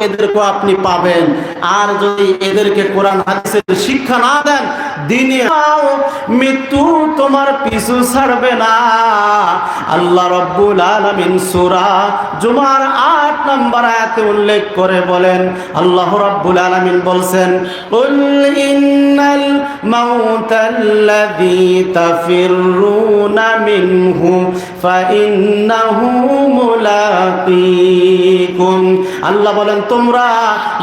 এদেরকে আপনি পাবেন। আর যদি এদেরকে কোরআন হাদিসের শিক্ষা না দেন দিনে মৃত্যু তোমার পিছু ছাড়বে না। আল্লাহ রব্বুল আলামিন সুরা জুমার আট নম্বর আয়াতে উল্লেখ করে বলেন, আল্লাহ রাব্বুল আলামিন বলছেন আল্লাহ বলেন, তোমরা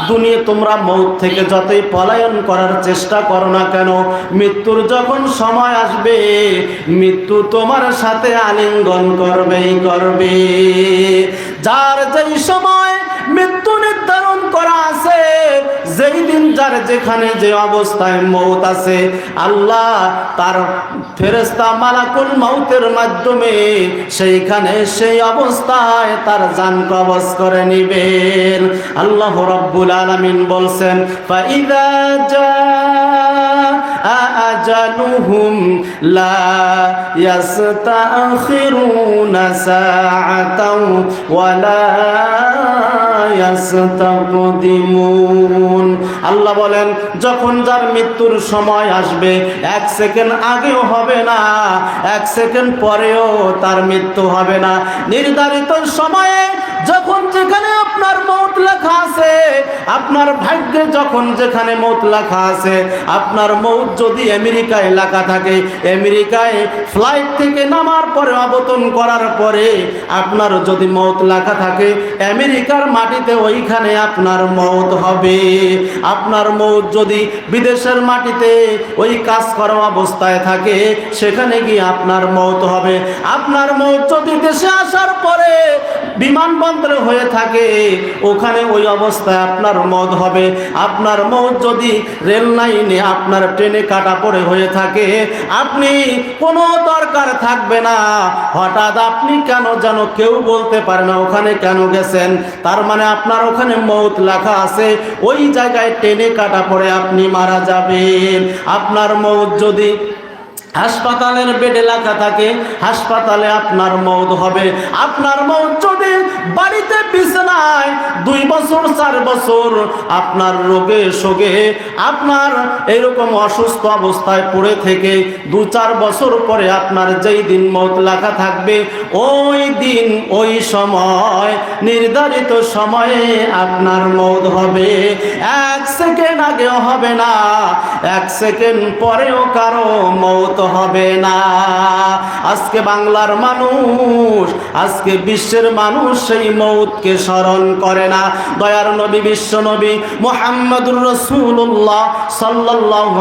দুনিয়া, তোমরা মৌত থেকে যতই পলায়ন করার চেষ্টা করো না কেন, মৃত্যুর যখন সময় আসবে মৃত্যু তোমার সাথে আলিঙ্গন করবেই করবে। যার যেই সময় মৃত্যু নির্ধারণ করা আছে, যেই দিন যার যেখানে যে অবস্থায় মৌত আছে, আল্লাহ তার ফেরেস্তা মালাকুল মৌতের মাধ্যমে সেইখানে সেই অবস্থায় তার জান কবজ করে নিবেন। আল্লাহ রব্বুল আলামিন বলছেন ফাইদা জা أجلهم لا يستأخرون ساعة ولا আল্লাহ বলেন, যখন যার মৃত্যুর সময় আসবে, এক সেকেন্ড আগেও হবে না, এক সেকেন্ড পরেও তার মৃত্যু হবে না। নির্ধারিত সময়ে যখন যেখানে আপনার মৌত লেখা আছে, আপনার ভাগ্যে যখন যেখানে মৌত লেখা আছে, আপনার মৌত যদি আমেরিকায় লেখা থাকে, আমেরিকায় ফ্লাইট থেকে নামার পরে অবতন করার পরে আপনার যদি মৌত লেখা থাকে, আমেরিকার মাটিতে ওইখানে আপনার মৌত হবে। আপনার মৌত যদি বিদেশের মাটিতে ওই কাজ করা অবস্থায় থাকে, সেখানে গিয়ে আপনার মৌত হবে। আপনার মৌত যদি দেশে আসার পরে বিমানবন্দরে হয়ে থাকে, ওখানে ওই অবস্থায় আপনার মদ হবে। আপনার মদ যদি রেল লাইনে আপনার ট্রেনে কাটা পড়ে হয়ে থাকে, আপনি কোনো দরকার থাকবে না। হঠাৎ আপনি কেন যেন কেউ বলতে পারে না, ওখানে কেন গেছেন? তার মানে আপনার ওখানে মৌত লেখা আছে, ওই জায়গায় টেনে কাটা পরে আপনি মারা যাবেন। আপনার মৌত যদি হাসপাতালের বেডে লেখা থাকে, হাসপাতালে আপনার মৌত হবে। আপনার মৌত যদি বাড়িতে বিছানায় দুই বছর, চার বছর আপনার রোগে শোগে আপনার এরকম অসুস্থ অবস্থায় পড়ে থেকে দু চার বছর পরে আপনার যেই দিন মৌত লেখা থাকবে, ওই দিন, ওই সময়, নির্ধারিত সময়ে আপনার মৌত হবে। এক সেকেন্ড আগেও হবে না, এক সেকেন্ড পরেও কারও মৌত হবে না। আজকে বাংলার মানুষ, আজকে বিশ্বের মানুষ সেই মৌতকে স্মরণ করে না। দয়ার নবী, বিশ্ব নবী মোহাম্মদুর রসুল্লাহ সাল্লাহ